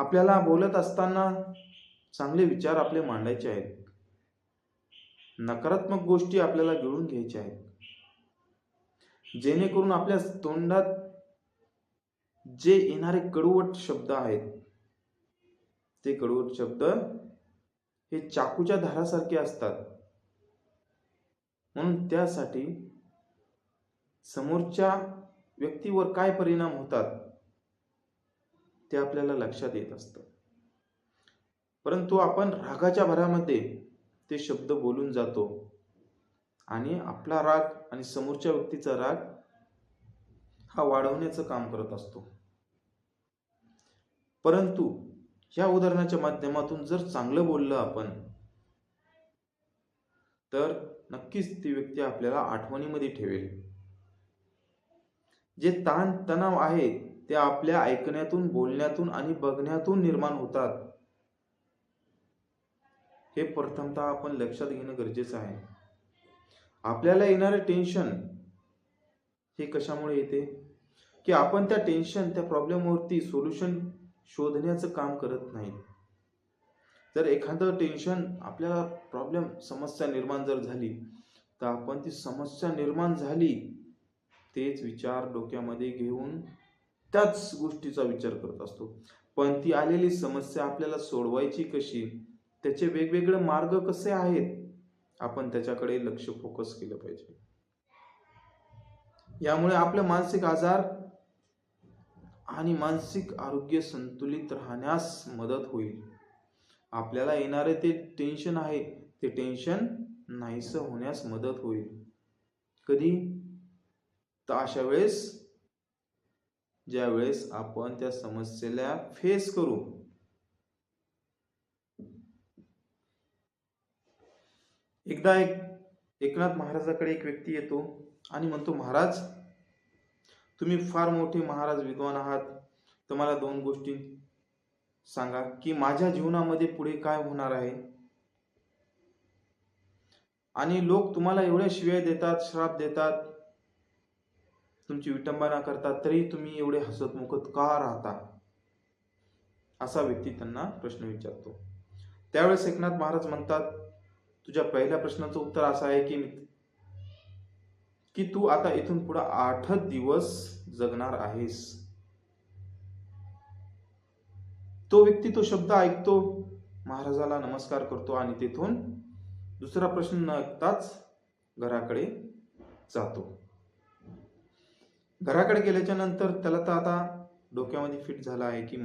आपल्याला बोलत असताना चांगले विचार आपले मांडायचे आहेत. नकारात्मक गोष्टी आपल्याला गिळून घ्यायच्या आहेत. जेणेकरून आपल्या तोंडात जे येणारे कडवट शब्द आहेत ते कडवट शब्द हे चाकूच्या धारासारखे असतात. म्हणून त्यासाठी समोरच्या व्यक्तीवर काय परिणाम होतात? ते आपल्याला लक्षात येत असतं. परंतु आपण रागाच्या भरामध्ये ते शब्द बोलून जातो आणि आपला राग आणि समोरच्या व्यक्तीचा राग हा वाढवण्याचं काम करत असतो. परंतु या उदाहरणाच्या माध्यमातून जर चांगलं बोललं आपण तर नक्कीच ती व्यक्ती आपल्याला आठवणीमध्ये ठेवेल. जे ताण तणाव आहे ते आपल्या ऐकण्यातून बोलण्यातून आणि बघण्यातून निर्माण होतात. हे प्रथमतः आपण लक्षात घेणं गरजेचं आहे. आपल्याला येणारे टेन्शन हे कशामुळे येते? की आपण त्या टेन्शन त्या प्रॉब्लेमवरती सोल्युशन शोधण्याचं काम करत नाही जर एखादं टेन्शन आपल्याला प्रॉब्लेम समस्या निर्माण जर झाली तर आपण ती समस्या निर्माण झाली तेच विचार डोक्यामध्ये घेऊन त्याच गोष्टीचा विचार करत असतो. पण ती आलेली समस्या आपल्याला सोडवायची कशी? त्याचे वेगवेगळे मार्ग कसे आहेत? आपण त्याच्याकडे लक्ष फोकस केलं पाहिजे. यामुळे आपले मानसिक आजार आणि मानसिक आरोग्य संतुलित राहण्यास मदत होईल. आपल्याला येणारे ते टेन्शन आहे ते टेन्शन नाहीसं होण्यास मदत होईल. कधी? तर अशा वेळेस ज्यावेळेस आपण त्या समस्येला फेस करू. एकदा एक एकनाथ महाराजाकडे एक व्यक्ती येतो आणि म्हणतो महाराज तुम्ही फार मोठे महाराज विद्वान आहात. तर मला दोन गोष्टी सांगा की माझ्या जीवनामध्ये पुढे काय होणार आहे? आणि लोक तुम्हाला एवढ्या शिव्या देतात श्राप देतात तुमची विटंबना करतात तरी तुम्ही एवढे हसतमुखत का राहता? असा व्यक्ती त्यांना प्रश्न विचारतो. त्यावेळेस एकनाथ महाराज म्हणतात तुझ्या पहिल्या प्रश्नाचं उत्तर असं आहे की की तू आता इथून पुढे आठ दिवस जगणार आहेस. तो व्यक्ती तो शब्द ऐकतो महाराजाला नमस्कार करतो आणि तेथून दुसरा प्रश्न न ऐकताच घराकडे जातो. घराकडे गेल्याच्यानंतर त्याला तर आता डोक्यामध्ये फिट झाला आहे की